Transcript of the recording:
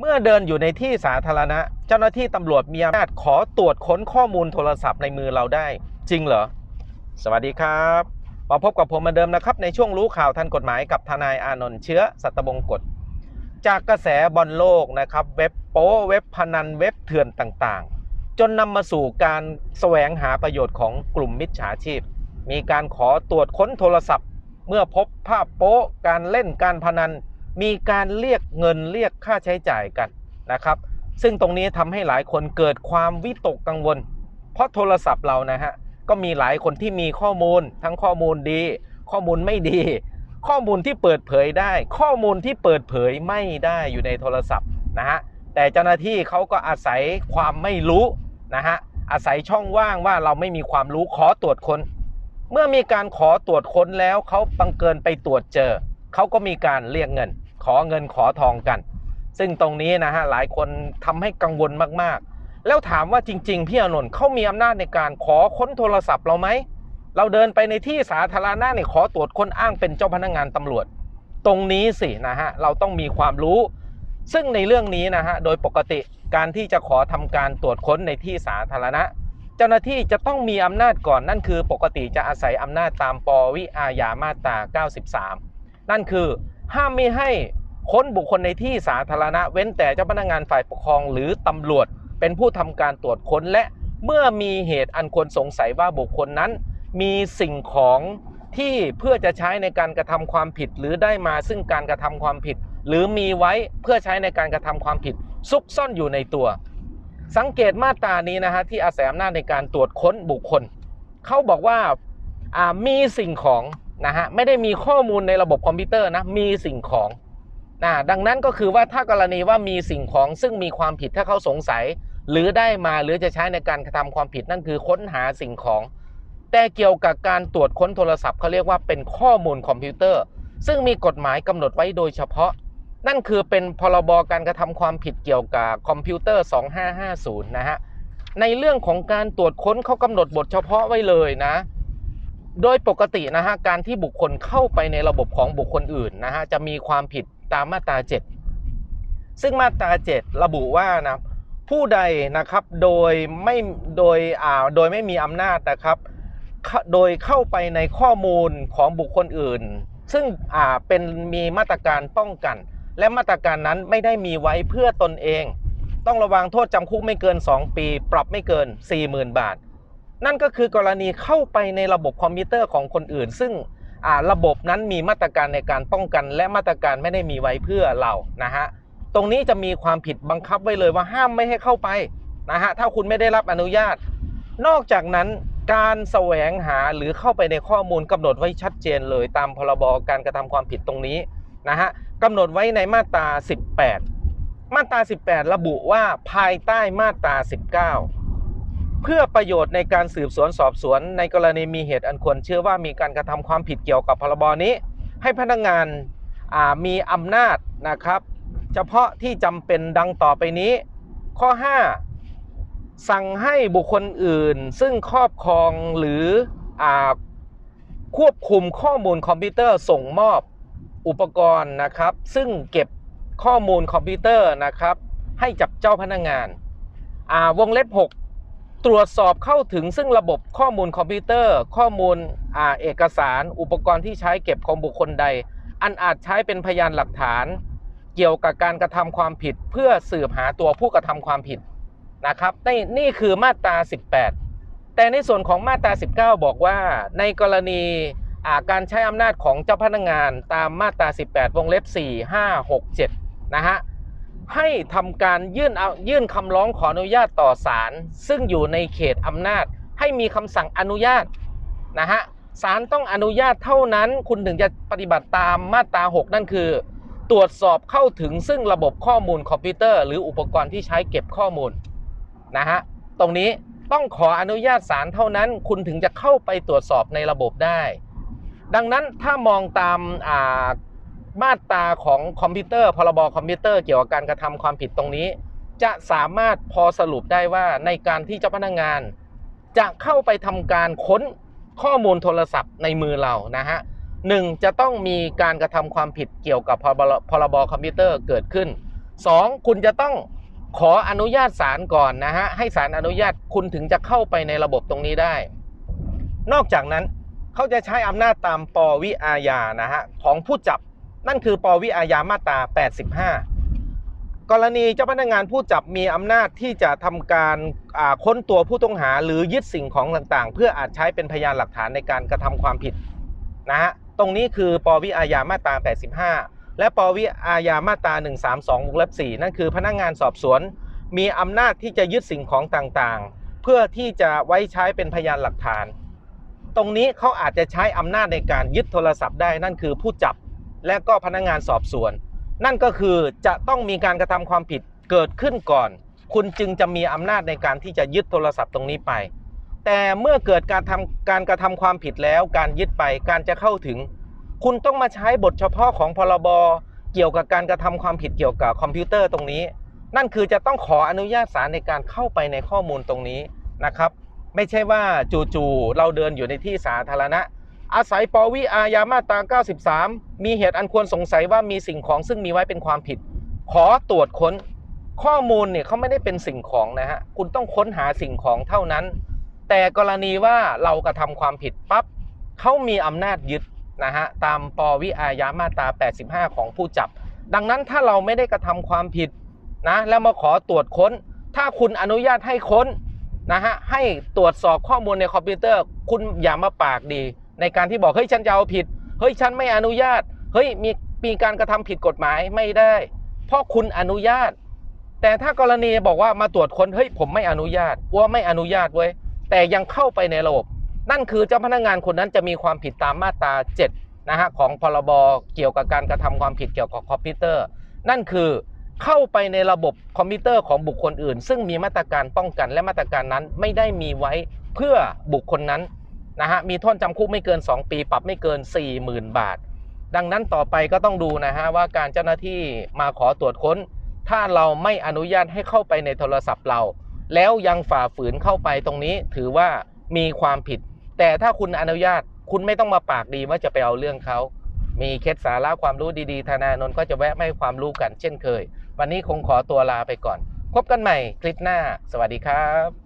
เมื่อเดินอยู่ในที่สาธารณะ เจ้าหน้าที่ตำรวจมีอำนาจขอตรวจค้นข้อมูลโทรศัพท์ในมือเราได้ จริงเหรอ สวัสดีครับมาพบกับผมเหมือนเดิมนะครับ ในช่วงรู้ข่าวทันกฎหมายกับทนายอานนท์เชื้อสัตบงกฎ จากกระแสบอลโลกนะครับ เว็บโป้เว็บพนันเว็บเถื่อนต่างๆ จนนำมาสู่การแสวงหาประโยชน์ของกลุ่มมิจฉาชีพ มีการขอตรวจค้นโทรศัพท์ เมื่อพบภาพโป๊การเล่นการพนัน มีการเรียกเงินเรียกค่าใช้จ่ายกันนะครับ ซึ่งตรงนี้ทำให้หลายคนเกิดความวิตกกังวล เพราะโทรศัพท์เรานะฮะก็มีหลายคนที่มีข้อมูล ทั้งข้อมูลดี ข้อมูลไม่ดี ข้อมูลที่เปิดเผยได้ ข้อมูลที่เปิดเผยไม่ได้อยู่ในโทรศัพท์นะฮะแต่เจ้าหน้าที่เขาก็อาศัยความไม่รู้นะฮะอาศัยช่องว่างว่าเราไม่มีความรู้ขอตรวจค้นเมื่อมีการขอตรวจค้นแล้วเขาบังเกินไปตรวจเจอเขาก็มีการเรียกเงิน ขอเงินขอทองกัน ซึ่งตรงนี้นะฮะหลายคนทำให้กังวลมากๆ แล้วถามว่าจริง ๆ พี่อานนท์เขามีอำนาจในการขอค้นโทรศัพท์เราไหม เราเดินไปในที่สาธารณะเนี่ยขอตรวจค้นอ้างเป็นเจ้าพนักงานตำรวจ ตรงนี้สินะฮะเราต้องมีความรู้ ซึ่งในเรื่องนี้นะฮะโดยปกติการที่จะขอทำการตรวจค้นในที่สาธารณะเจ้าหน้าที่จะต้องมีอำนาจก่อนนั่นคือปกติจะอาศัยอำนาจตามปวิอาญามาตรา 93 นั่นคือห้ามไม่ให้ค้นบุคคลในที่สาธารณะเว้นแต่เจ้าพนักงานฝ่ายปกครองหรือตำรวจเป็นผู้ทำการตรวจค้นและเมื่อมีเหตุอันควรสงสัยว่าบุคคลนั้น มีสิ่งของที่เพื่อจะใช้ในการกระทำความผิด หรือได้มาซึ่งการกระทำความผิด หรือมีไว้เพื่อใช้ในการกระทำความผิด ซุกซ่อนอยู่ในตัว สังเกตมาตรานี้นะฮะที่อาศัยอำนาจในการตรวจค้นบุคคล เขาบอกว่าอ่ามีสิ่งของ นะฮะไม่ได้มีข้อมูลในระบบคอมพิวเตอร์นะมีสิ่งของนะดังนั้นก็คือว่าถ้ากรณีว่ามีสิ่งของซึ่งมีความผิดถ้าเขาสงสัย หรือได้มาหรือจะใช้ในการกระทำความผิดนั่นคือค้นหาสิ่งของ แต่เกี่ยวกับการตรวจค้นโทรศัพท์เขาเรียกว่าเป็นข้อมูลคอมพิวเตอร์ ซึ่งมีกฎหมายกำหนดไว้โดยเฉพาะ นั่นคือเป็นพรบการกระทำความผิดเกี่ยวกับคอมพิวเตอร์ 2550 นะฮะในเรื่องของการตรวจค้นเขากำหนดบทเฉพาะไว้เลยนะ โดยปกตินะฮะการที่บุคคลเข้าไปในระบบของบุคคลอื่นนะฮะจะมีความผิดตามมาตรา 7 ซึ่งมาตรา 7 ระบุว่านะผู้ใดนะครับโดยไม่โดยอ่าโดยไม่มีอำนาจนะครับโดยเข้าไปในข้อมูลของบุคคลอื่น ซึ่งอ่าเป็นมีมาตรการป้องกัน และมาตรการนั้นไม่ได้มีไว้เพื่อตนเอง ต้องระวังโทษจำคุกไม่เกิน 2 ปี ปรับไม่เกิน 40,000 บาท นั่นก็คือกรณีเข้าไปในระบบคอมพิวเตอร์ของคนอื่น ซึ่งระบบนั้นมีมาตรการในการป้องกัน และมาตรการไม่ได้มีไว้เพื่อเรานะฮะตรงนี้จะมีความผิดบังคับไว้เลยว่าห้ามไม่ให้เข้าไปนะฮะถ้าคุณไม่ได้รับอนุญาต นอกจากนั้นการแสวงหาหรือเข้าไปในข้อมูลกำหนดไว้ชัดเจนเลยตามพรบการกระทำความผิดตรงนี้นะฮะกำหนดไว้ในมาตรา 18 มาตรา 18 ระบุว่าภายใต้มาตรา 19 เพื่อประโยชน์ในการสืบสวนสอบสวน ในกรณีมีเหตุอันควรเชื่อว่ามีการกระทำความผิดเกี่ยวกับพรบนี้ ให้พนักงานามีอำนาจนะครับ เฉพาะที่จำเป็นดังต่อไปนี้ ข้อ 5 สั่งให้บุคคลอื่น ซึ่งครอบครองหรืออควบคุมข้อมูลคอมพิวเตอร์ส่งมอบอุปกรณ์นะครับ ซึ่งเก็บข้อมูลคอมพิวเตอร์นะครับ ให้จับเจ้าพนักงานวงเล็บ 6 ตรวจสอบเข้าถึงซึ่งระบบข้อมูลคอมพิวเตอร์ ข้อมูลอเอกสาร อุปกรณ์ที่ใช้เก็บของบุคคลใด อันอาจใช้เป็นพยานหลักฐาน เกี่ยวกับการกระทำความผิดเพื่อสืบหาตัวผู้กระทำความผิดนะครับนี่นี่คือมาตรา 18 แต่ในส่วนของมาตรา 19 บอกว่าในกรณีาการใช้อำนาจของเจ้าพนักงานตามมาตรา 18 วงเล็บ 4 5 6 7 นะฮะ ให้ทำการยื่นเอายื่นคำร้องขออนุญาตต่อศาลซึ่งอยู่ในเขตอำนาจ ให้มีคำสั่งอนุญาตนะฮะศาลต้องอนุญาตเท่านั้น คุณถึงจะปฏิบัติตามมาตรา 6 นั่นคือ ตรวจสอบเข้าถึงซึ่งระบบข้อมูลคอมพิวเตอร์ หรืออุปกรณ์ที่ใช้เก็บข้อมูลนะฮะตรงนี้ต้องขออนุญาตศาลเท่านั้น คุณถึงจะเข้าไปตรวจสอบในระบบได้ ดังนั้นถ้ามองตามอ่า มาตราของคอมพิวเตอร์พรบคอมพิวเตอร์เกี่ยวกับการกระทำความผิดตรงนี้ จะสามารถพอสรุปได้ว่าในการที่เจ้าพนักงาน จะเข้าไปทำการค้นข้อมูลโทรศัพท์ในมือเรานะฮะหนึ่งจะต้องมีการกระทำความผิดเกี่ยวกับพรบพรบคอมพิวเตอร์เกิดขึ้นสองคุณจะต้องขออนุญาตศาลก่อนนะฮะให้ศาลอนุญาตคุณถึงจะเข้าไปในระบบตรงนี้ได้ นอกจากนั้นเขาจะใช้อำนาจตามปวิอาญานะฮะของผู้จับ นั่นคือปวิอาญามาตรา 85 กรณีเจ้าพนักงานผู้จับมีอำนาจที่จะทำการค้นตัวผู้ต้องหาหรือยึดสิ่งของต่างๆ เพื่ออาจใช้เป็นพยานหลักฐานในการกระทำความผิดนะฮะตรงนี้คือปวิอาญามาตรา 85 และปวิอาญามาตรา 132วงเล็บ4นั่นคือพนักงานสอบสวน มีอำนาจที่จะยึดสิ่งของต่างๆ เพื่อที่จะไว้ใช้เป็นพยานหลักฐาน ตรงนี้เขาอาจจะใช้อำนาจในการยึดโทรศัพท์ได้นั่นคือผู้จับ และก็พนักงานสอบสวน นั่นก็คือจะต้องมีการกระทำความผิดเกิดขึ้นก่อน คุณจึงจะมีอำนาจในการที่จะยึดโทรศัพท์ตรงนี้ไป แต่เมื่อเกิดการทำการกระทำความผิดแล้วการยึดไปการจะเข้าถึง คุณต้องมาใช้บทเฉพาะของพรบเกี่ยวกับการกระทำความผิดเกี่ยวกับคอมพิวเตอร์ตรงนี้ นั่นคือจะต้องขออนุญาตศาลในการเข้าไปในข้อมูลตรงนี้นะครับ ไม่ใช่ว่าจู่ๆเราเดินอยู่ในที่สาธารณะ อาศัยปวิอาญามาตรา 93 มีเหตุอันควรสงสัยว่ามีสิ่งของซึ่งมีไว้เป็นความผิด ขอตรวจค้น ข้อมูลเนี่ยเขาไม่ได้เป็นสิ่งของนะฮะ คุณต้องค้นหาสิ่งของเท่านั้น แต่กรณีว่าเรากระทำความผิดปั๊บเขามีอำนาจยึดนะฮะตามปวิอาญามาตรา 85 ของผู้จับ ดังนั้นถ้าเราไม่ได้กระทำความผิดนะแล้วมาขอตรวจค้น ถ้าคุณอนุญาตให้ค้นนะฮะให้ตรวจสอบข้อมูลในคอมพิวเตอร์ คุณอย่ามาปากดี ในการที่บอกเฮ้ยฉันจะเอาผิดเฮ้ยฉันไม่อนุญาตเฮ้ยมีมีการกระทำผิดกฎหมายไม่ได้ เพราะคุณอนุญาต แต่ถ้ากรณีบอกว่ามาตรวจคนเฮ้ยผมไม่อนุญาตว่าไม่อนุญาตเว้ยแต่ยังเข้าไปในระบบ นั่นคือเจ้าพนักงานคนนั้นจะมีความผิดตามมาตรา7นะฮะของพรบเกี่ยวกับการกระทำความผิดเกี่ยวกับคอมพิวเตอร์ นั่นคือเข้าไปในระบบคอมพิวเตอร์ของบุคคลอื่น ซึ่งมีมาตรการป้องกันและมาตรการนั้นไม่ได้มีไว้เพื่อบุคคลนั้น นะฮะ มีโทษจำคุกไม่เกิน 2 ปี ปรับไม่เกิน 40,000 บาท ดังนั้นต่อไปก็ต้องดูนะฮะว่าการเจ้าหน้าที่มาขอตรวจค้น ถ้าเราไม่อนุญาตให้เข้าไปในโทรศัพท์เรา แล้วยังฝ่าฝืนเข้าไปตรงนี้ถือว่ามีความผิด แต่ถ้าคุณอนุญาตคุณไม่ต้องมาปากดีว่าจะไปเอาเรื่องเขา มีเคล็ดสาระความรู้ดีๆ ธนายนนท์ก็จะแวะให้ความรู้กันเช่นเคย วันนี้คงขอตัวลาไปก่อน พบกันใหม่คลิปหน้า สวัสดีครับ